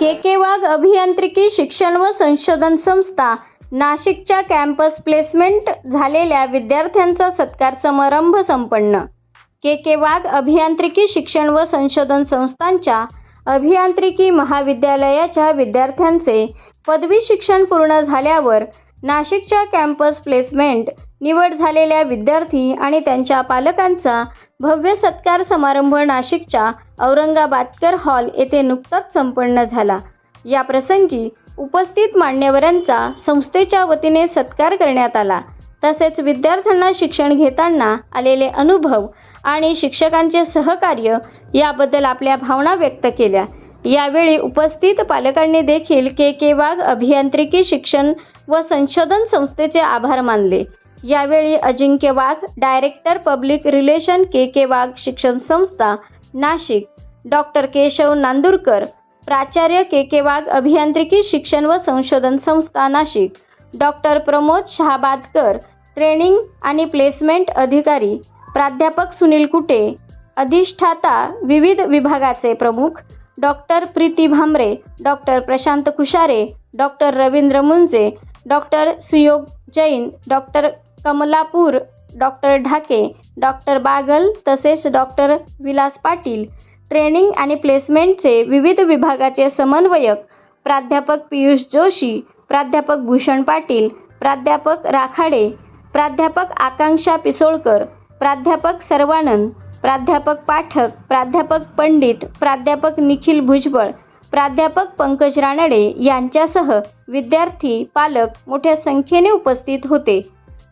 के K वाघ अभियांत्रिकी शिक्षण व संशोधन संस्था नाशिकच्या कॅम्पस प्लेसमेंट झालेल्या विद्यार्थ्यांचा सत्कार समारंभ संपन्न. के के वाघ अभियांत्रिकी शिक्षण व संशोधन संस्थांच्या अभियांत्रिकी महाविद्यालयाच्या विद्यार्थ्यांचे पदवी शिक्षण पूर्ण झाल्यावर नाशिकच्या कॅम्पस प्लेसमेंट निवड झालेल्या विद्यार्थी आणि त्यांच्या पालकांचा भव्य सत्कार समारंभ नाशिकच्या औरंगाबादकर हॉल येथे नुकताच संपन्न झाला. या प्रसंगी उपस्थित मान्यवरांचा संस्थेच्या वतीने सत्कार करण्यात आला. तसेच विद्यार्थ्यांना शिक्षण घेताना आलेले अनुभव आणि शिक्षकांचे सहकार्य याबद्दल आपल्या भावना व्यक्त केल्या. यावेळी उपस्थित पालकांनी देखील के के वाघ अभियांत्रिकी शिक्षण व संशोधन संस्थेचे आभार मानले. यावेळी Ajinkya Wagh director public relation K K Wagh शिक्षण संस्था नाशिक. डॉक्टर केशव नांदुरकर प्राचार्य के के वाघ अभियांत्रिकी शिक्षण व संशोधन संस्था नाशिक. डॉक्टर प्रमोद शहाबादकर ट्रेनिंग आणि प्लेसमेंट अधिकारी. प्राध्यापक सुनील कुटे. अधिष्ठाता विविध विभागाचे प्रमुख. Doctor Preeti Bhamre doctor Prashant Kushare doctor Ravindra Munje doctor Suyog Jain doctor Kamalapur doctor Dhake doctor Bagal तसेच डॉक्टर विलास पाटील. ट्रेनिंग आणि प्लेसमेंटचे विविध विभागाचे समन्वयक प्राध्यापक पियुष जोशी प्राध्यापक भूषण पाटील प्राध्यापक राखाडे प्राध्यापक आकांक्षा पिसोळकर प्राध्यापक सर्वानंद प्राध्यापक पाठक प्राध्यापक पंडित प्राध्यापक निखिल भुजबळ प्राध्यापक पंकज रानडे यांच्यासह विद्यार्थी पालक मोठ्या संख्येने उपस्थित होते.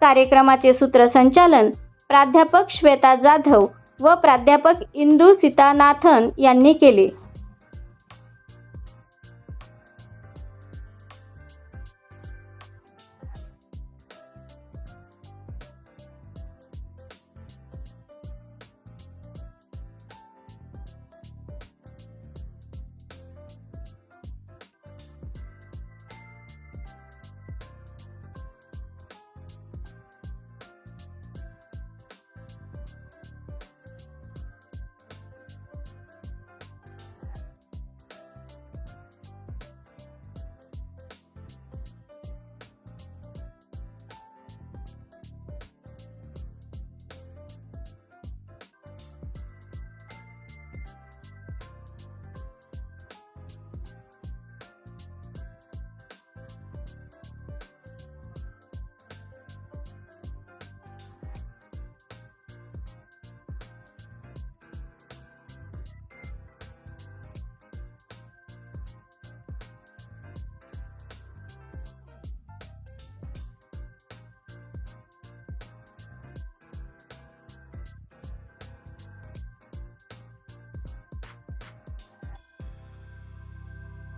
कार्यक्रमाचे सूत्रसंचालन प्राध्यापक श्वेता जाधव व प्राध्यापक इंदू सीतानाथन यांनी केले.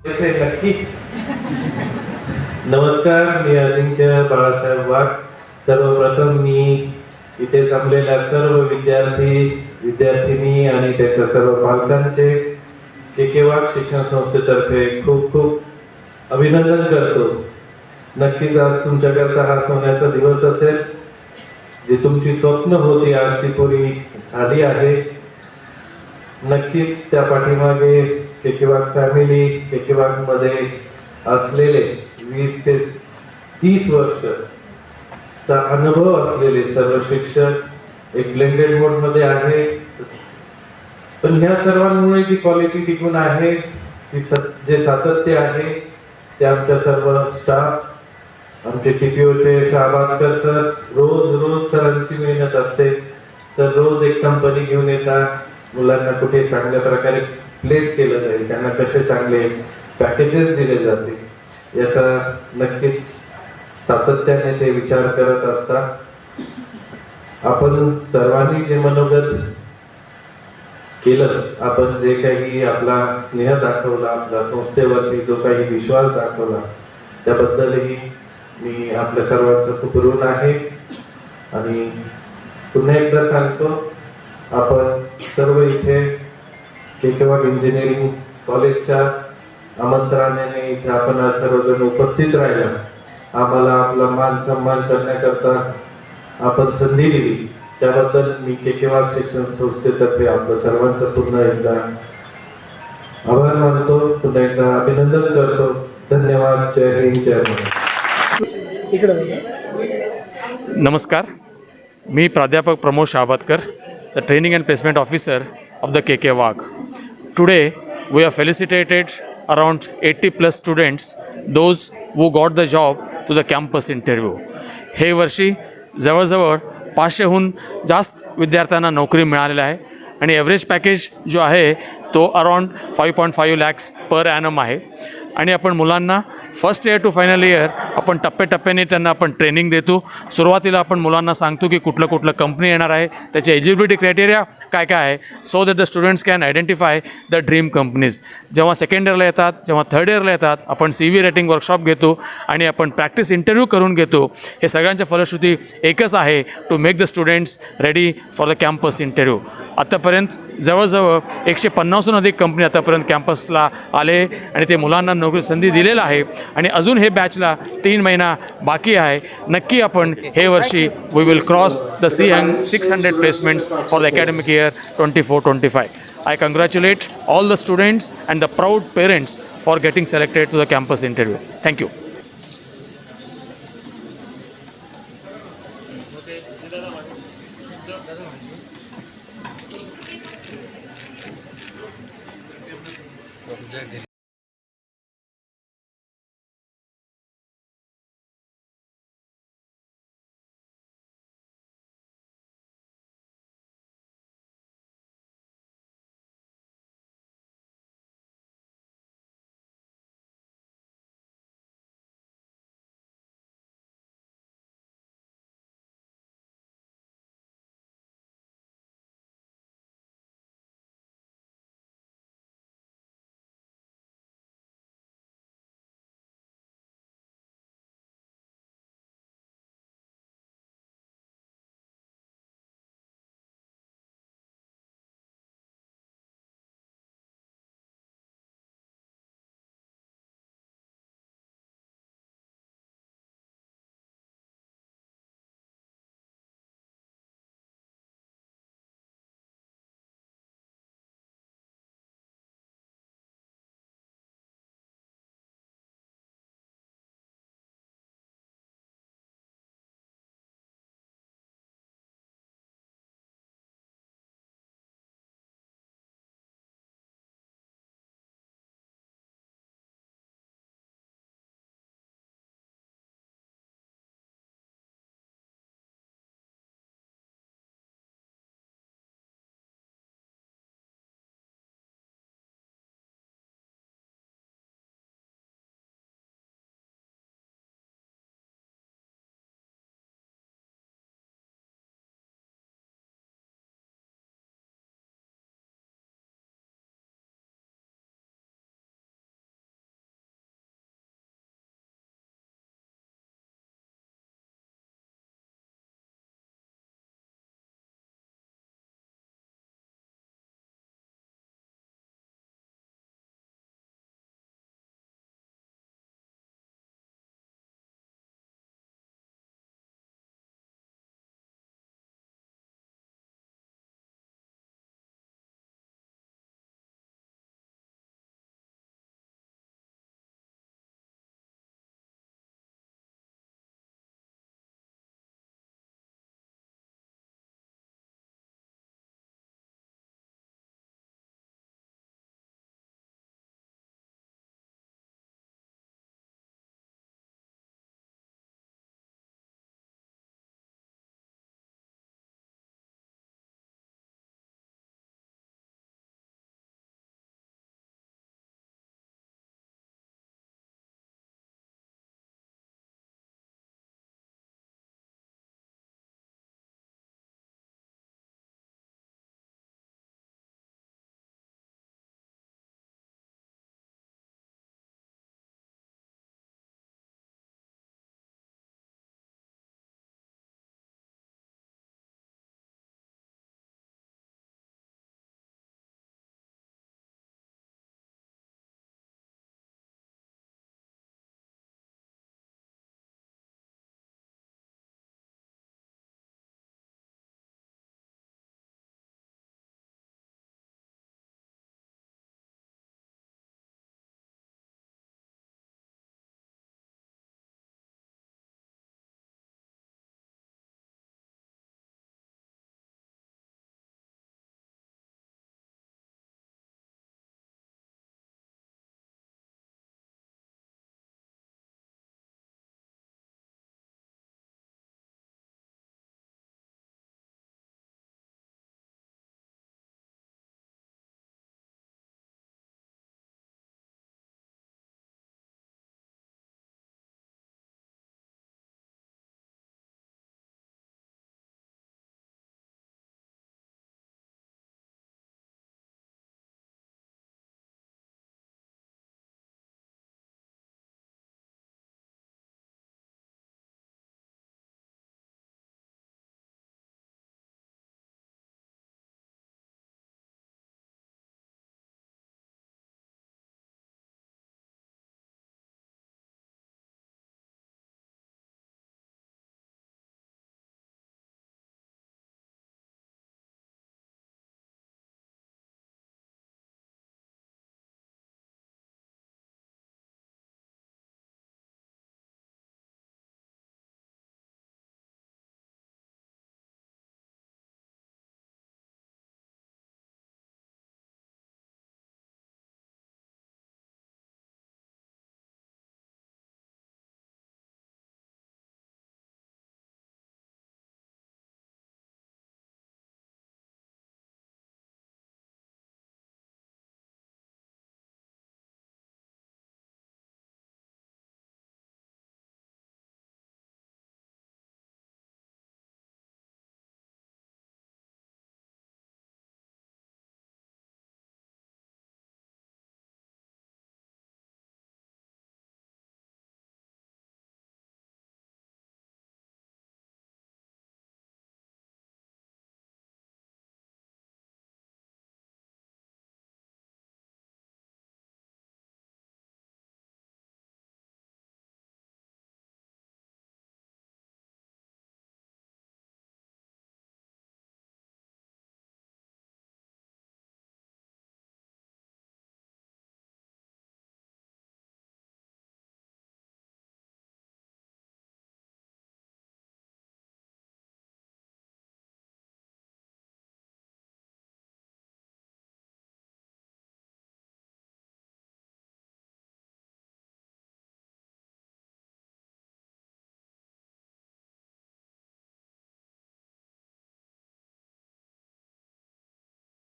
नक्की? नमस्कार मी अजिंक्य बाळासाहेब वाघ. सर्वप्रथम मी इथे जमलेल्या सर्व विद्यार्थी विद्यार्थिनी आणि त्यांच्या सर्व पालकांचे के के वाघ शिक्षण संस्थेतर्फे खूप खूप अभिनंदन करतो. नक्कीच आज तुमच्याकरता हा सोन्याचा दिवस असेल जी तुमची स्वप्न होती आज ती पुरी झाली आहे. नक्कीच त्या पाठीमागे टेकेबाग फॅमिली टेकेबागमध्ये असलेले वीस ते तीस वर्ष चा अनुभव असलेले सर्व शिक्षक एक ब्लेंडेड मोडमध्ये आहे. पण ह्या सर्वांमुळे जी क्वालिटी टिकून आहे ती सत- जे सातत्य आहे ते आमच्या सर्व स्टाफ आमचे टीपीओचे शाहबादकर सर रोज रोज सरांची मेहनत असते. सर रोज एक कंपनी घेऊन येतात. मुलांना कुठे चांगल्या प्रकारे प्लेस केलं जाईल त्यांना कसे चांगले पॅकेजेस दिले जातील याचा नक्कीच सातत्याने ते विचार करत असतात. आपण सर्वांनी जे मनोगत केलं आपण जे काही आपला स्नेह दाखवला आपल्या संस्थेवरती जो काही विश्वास दाखवला त्याबद्दलही मी आपल्या सर्वांचं खूप ऋण आहे. आणि पुन्हा एकदा सांगतो आपण सर्व इथे केकेवाग इंजिनिअरिंग कॉलेजच्या आमंत्रणाने इथे आपण आज सर्वजण उपस्थित राहिला. आम्हाला आपला मान सन्मान करण्याकरता आपण संधी दिली. त्याबद्दल मी केकेवाग शिक्षण संस्थेतर्फे आपलं सर्वांचं पुन्हा एकदा आभार मानतो. पुन्हा एकदा अभिनंदन करतो. धन्यवाद. जय हिंद जय महाराष्ट्र. नमस्कार. मी प्राध्यापक Pramod Shabatkar the training and placement officer of the K K Wagh today we felicitated around around plus plus students those who got the job to the campus interview हे वर्षी जवळजवळ पाचशेहून जास्त विद्यार्थ्यांना नोकरी मिळालेली आहे. आणि ॲव्हरेज पॅकेज जो आहे तो around five point five lakhs per annum आहे. आणि आपण मुलांना first year to final year आपण टप्प्याटप्प्याने त्यांना आपण ट्रेनिंग देतो. सुरुवातीला आपण मुलांना सांगतो की कुठलं कुठलं कंपनी येणार आहे त्याची एलिजिबिलिटी क्रायटेरिया काय काय आहे so that the students can identify the dream companies जेव्हा सेकंड इयरला येतात जेव्हा थर्ड इयरला येतात आपण सी व्ही रेटिंग वर्कशॉप घेतो आणि आपण प्रॅक्टिस इंटरव्ह्यू करून घेतो. हे सगळ्यांच्या फलश्रुती एकच आहे to make the students ready for the campus interview आत्तापर्यंत जवळजवळ एकशे पन्नासहून अधिक कंपनी आतापर्यंत कॅम्पसला आले आणि ते मुलांना नोकरी संधी दिलेला आहे. आणि अजून हे बॅचला तीन महिना बाकी आहे. नक्की आपण हे वर्षी वी विल क्रॉस द सी हंड six hundred placements for the academic year twenty four twenty five I congratulate all the students and the proud parents for getting selected to the campus interview thank you